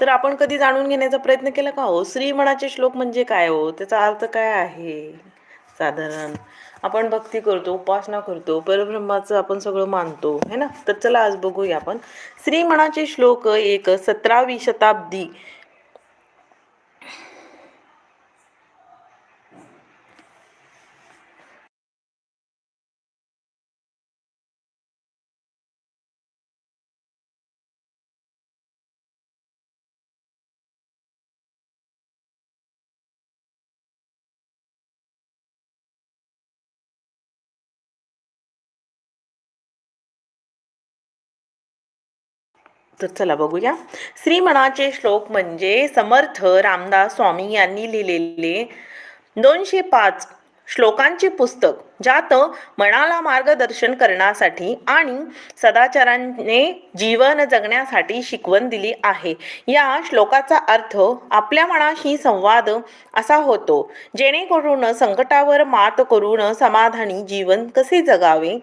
तर आपण कधी जाणून घेण्याचा प्रयत्न केला का हो? श्रीमणाचे श्लोक म्हणजे काय हो? त्याचा अर्थ काय आहे? साधारण आपण भक्ती करतो उपासना करतो परब्रह्माचं आपण सगळं मानतो है ना? तर चला आज बघूया आपण. श्रीमणाचे श्लोक एक सतरावी शताब्दी तर चला बघूया. श्रीमणाचे श्लोक म्हणजे समर्थ रामदास स्वामी यांनी लिहिलेले दोनशे पाच श्लोकांचे पुस्तक ज्यात मनाला मार्गदर्शन करण्यासाठी आणि सदाचाराने जीवन जगण्यासाठी शिकवण दिली आहे. या श्लोकाचा अर्थ आपल्या मनाशी संवाद असा होतो जेणेकरून संकटावर मात करून समाधानी जीवन कसे जगावे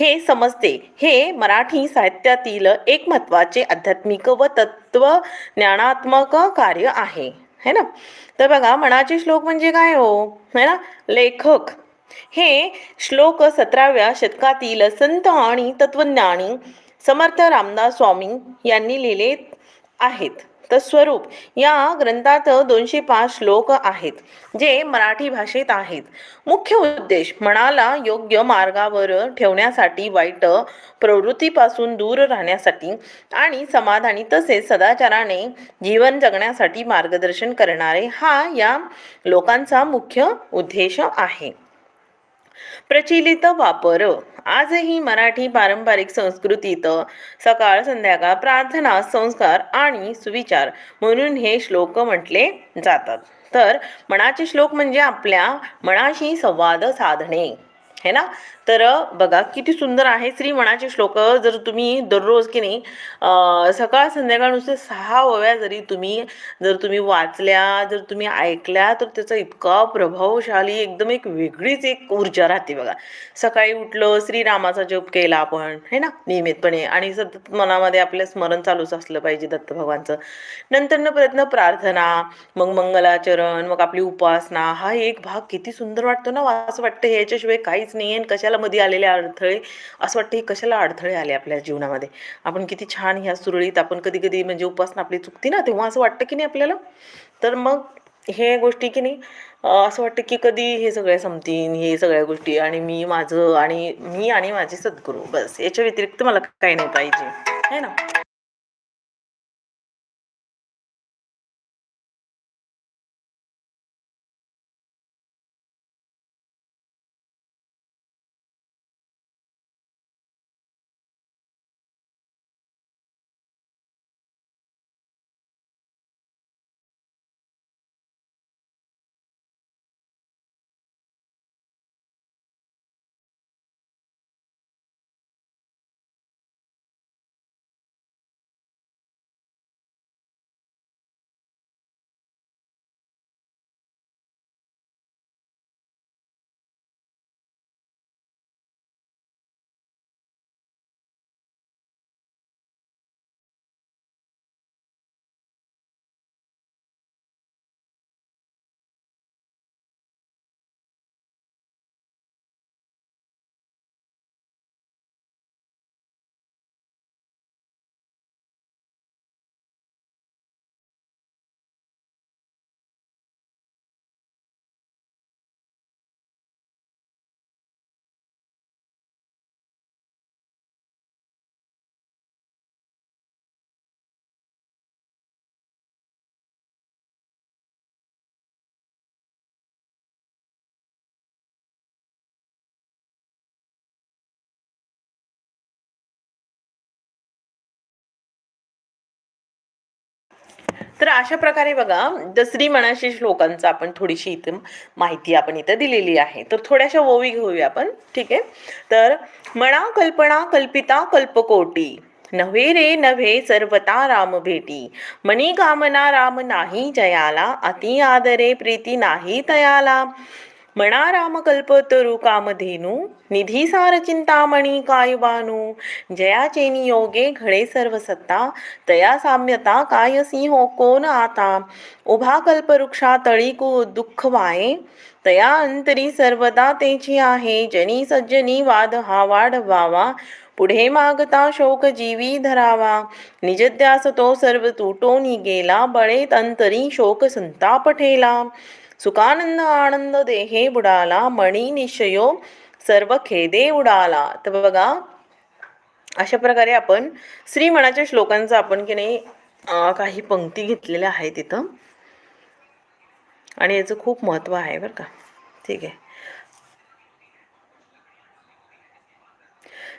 हे समजते. हे मराठी साहित्यातील एक महत्त्वाचे आध्यात्मिक व तत्व ज्ञानात्मक कार्य आहे. है ना? तर बघा मनाचे श्लोक म्हणजे काय हो? है ना? लेखक. हे श्लोक सतराव्या शतकातील संत आणि तत्वज्ञानी समर्थ रामदास स्वामी यांनी लिहिले आहेत. स्वरूप. या ग्रंथात दोनशे पाच श्लोक आहेत जे मराठी भाषेत आहेत. मुख्य उद्देश मनाला योग्य मार्गावर ठेवण्यासाठी वाईट प्रवृत्तीपासून दूर राहण्यासाठी आणि समाधानी तसेच सदाचाराने जीवन जगण्यासाठी मार्गदर्शन करणारे हा या लोकांचा मुख्य उद्देश आहे. प्रचलित वापर आजही मराठी पारंपरिक संस्कृतीत सकाळ संध्याकाळ प्रार्थना संस्कार आणि सुविचार म्हणून हे श्लोक म्हटले जातात. तर मनाचे श्लोक म्हणजे आपल्या मनाशी संवाद साधणे. है ना? तर बघा किती सुंदर आहे श्री म्हणाचे श्लोक. जर तुम्ही दररोज की नाही सकाळ संध्याकाळ नुसते सहा ओव्या जरी तुम्ही जर तुम्ही वाचल्या जर तुम्ही ऐकल्या तर त्याचा इतका प्रभावशाली एकदम एक वेगळीच एक ऊर्जा राहते बघा. सकाळी उठलं श्रीरामाचा जप केला आपण है ना? नियमितपणे. आणि सतत मनामध्ये आपलं स्मरण चालूच असलं पाहिजे दत्त भगवानचं. नंतर प्रयत्न प्रार्थना मग मंगलाचरण मग आपली उपासना हा एक भाग किती सुंदर वाटतो ना? असं वाटतं ह्याच्याशिवाय काहीच नाही आहे कशाला मध्ये आलेले अडथळे? असं वाटतं हे कशाला अडथळे आले आपल्या जीवनामध्ये? आपण किती छान ह्या सुरळीत आपण कधी कधी म्हणजे उपासना आपली चुकती ना तेव्हा असं वाटतं की नाही आपल्याला? तर मग हे गोष्टी की नाही असं वाटतं की कधी हे सगळ्या संपतीन हे सगळ्या गोष्टी आणि मी माझं आणि मी आणि माझे सद्गुरू बस. याच्या व्यतिरिक्त मला काही नाही पाहिजे. है ना? तर अशा प्रकारे बघा दसरी मनाशी श्लोकांचं आपण थोडीशी इथं माहिती आपण इथं दिलेली आहे. तर थोड्याशा ओवी घेऊया आपण. ठीक आहे? तर मना कल्पना कल्पिता कल्पकोटी नव्हे रे नव्हे सर्वता राम भेटी. मनी कामना राम नाही जयाला अति आदरे प्रीती नाही तयाला. म्हणा राम कल्पतरू कामधेनू निधी सार चिंतामणी काय बानू जयाचे नियोगे घडे सर्व सत्ता तया साम्यता काय सिंह कोण आता। उभा कल्पवृक्षा तळी कु दुःख वाये तया अंतरी सर्वदा तेची आहे। जनी सज्जनी वाद हा वाढवावा पुढे मागता शोक जीवी धरावा। निजद्यास तो सर्व तुटो गेला बळेत अंतरी शोक संताप ठेला। सुखानंद आनंद देहे बुडाला मणी निशयो सर्व खेदे उडाला. तर बघा अशा प्रकारे आपण श्रीमणाच्या श्लोकांचा आपण की नाही काही पंक्ती घेतलेल्या आहेत तिथं आणि याचं खूप महत्त्व आहे बरं का. ठीक आहे.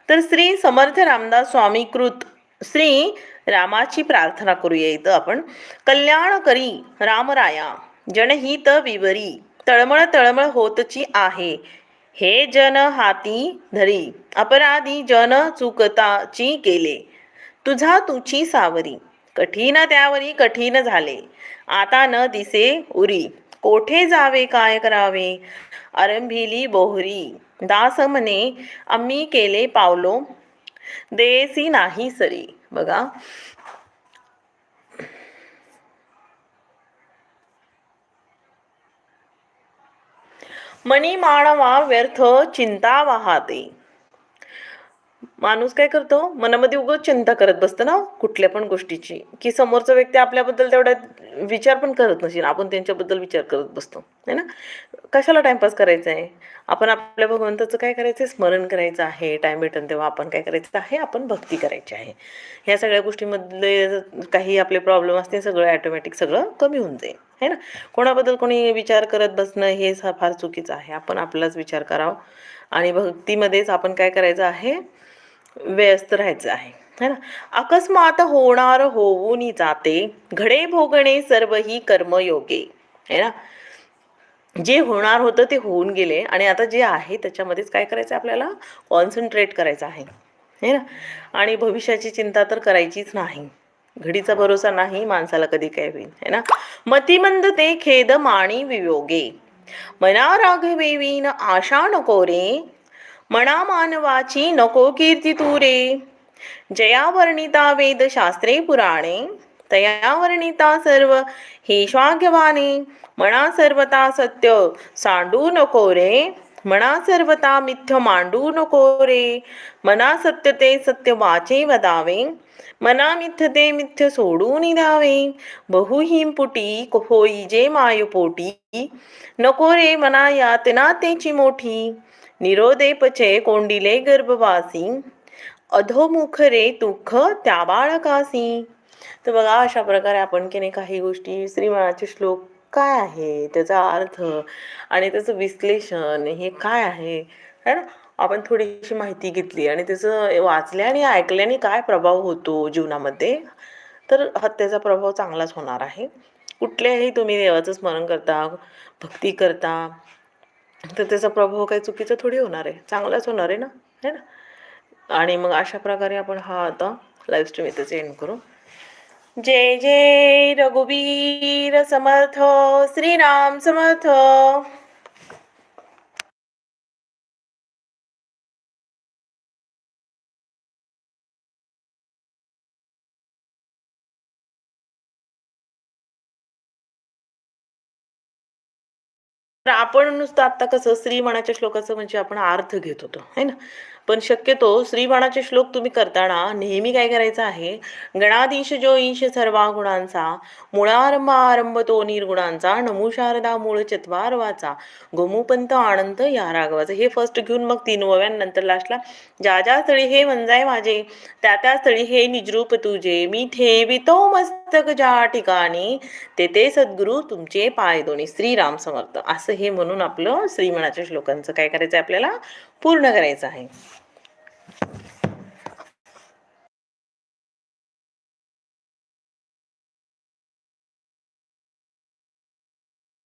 तर श्री समर्थ रामदास स्वामी कृत श्री रामाची प्रार्थना करूया इथं आपण. कल्याण करी रामराया जनहित विवरी. तळमळ तळमळ होतची आहे. हे जन हाती धरी. अपराधी जन चुकताची केले. तुझा तुची सावरी. कठीण त्यावरी कठीण झाले. आता न दिसे उरी. कोठे जावे काय करावे? आरंभिली बोहरी. दास म्हणे आम्ही केले पावलो. देसी नाही सरी. बघा. मनी मानवा व्यर्थ चिंता वाहते माणूस काय करतो? मनामध्ये उगाच चिंता करत बसतं ना कुठल्या पण गोष्टीची. की समोरचा व्यक्ती आपल्याबद्दल तेवढा विचार पण करत नसेल आपण त्यांच्याबद्दल विचार करत बसतो. है ना? कशाला टाइमपास करायचा आहे? आपण आपल्या भगवंताचं काय करायचं स्मरण करायचं आहे. टाइम भेटेल तेव्हा आपण काय करायचं आहे? आपण भक्ती करायची आहे. ह्या सगळ्या गोष्टीमधले काही आपले प्रॉब्लेम असते सगळं ॲटोमॅटिक सगळं कमी होऊन जाईल. है ना? कोणाबद्दल कोणी विचार करत बसणं हे फार चुकीचं आहे. आपण आपलाच विचार करावा. आणि भक्तीमध्येच आपण काय करायचं आहे? व्यस्त राहायचं आहे. है ना? अकस्मात होणार होऊन जाते. घडे भोगणे सर्व ही कर्मयोगे. है ना? जे होणार होतं ते होऊन गेले आणि आता जे आहे त्याच्यामध्येच काय करायचं आहे आपल्याला? कॉन्सन्ट्रेट करायचं आहे. है ना? आणि भविष्याची चिंता तर करायचीच नाही. घडीचा भरोसा नाही माणसाला कधी काय होईल. है ना? मतिमंद ते खेद माणी वियोगे. मना राघवेवीन आशा नको रे. मना मानवाची नको कीर्ती तुरे जया वर्णिता वेद शास्त्रे पुराणे. तया वर्णिता सर्व हे श्वाघ्यवाने म्हणा सर्वता सत्य सांडू नको रे. म्हणा सर्वता मिथ्य मांडू नको रे. मना सत्य ते सत्य वाचे वदावे मना मिथ्य ते मिथ्य सोडून निधावे बहुहिं पुटी होई जे मायपोटी नको रे मना यातना तेची मोठी. निरोदे पचे कोंडिले गर्भवासी. अधोमुख रे दुःख त्या बाळकासी. तर बघा अशा प्रकारे आपण केले नाही काही गोष्टी श्रीमानाचे श्लोक काय आहे? त्याचा अर्थ आणि त्याचं विश्लेषण हे काय आहे? है ना? आपण थोडीशी माहिती घेतली आणि त्याचं वाचल्याने ऐकल्याने काय प्रभाव होतो जीवनामध्ये? तर हत्याचा त्याचा प्रभाव चांगलाच होणार आहे. कुठल्याही तुम्ही देवाचं स्मरण करता भक्ती करता तर त्याचा प्रभाव काही चुकीचा थोडी होणार आहे. चांगलाच होणार आहे ना? है ना? आणि मग अशा प्रकारे आपण हा आता लाईव्ह स्ट्रीम इथंच एंड करू. जय जय रघुवीर समर्थ श्रीराम समर्थ. तर आपण नुसतं आता कसं श्री मनाच्या श्लोकाचं म्हणजे आपण अर्थ घेत होतो है ना? पण शक्यतो श्रीबाणाचे श्लोक तुम्ही करताना नेहमी काय करायचं आहे? गणाधीश जो ईश सर्वा गुणांचा मुळारंभ आरंभ तो निर्गुणांचा नमू शारदा मूळ चत्वार वाचा गोमुपंत आनंद या राघवाचा. हे फर्स्ट घेऊन मग तीन वव्यांनंतर लास्टला ज्या ज्या स्थळी हे वंजाय माझे त्या त्या स्थळी हे निजरूप तुझे. मी ठेवितो मस्तक ज्या ठिकाणी ते ते सद्गुरू तुमचे पाय दोन्ही. श्रीराम समर्थ. असं हे म्हणून आपलं श्रीमणाच्या श्लोकांचं काय करायचं आपल्याला? पूर्ण करायचं आहे.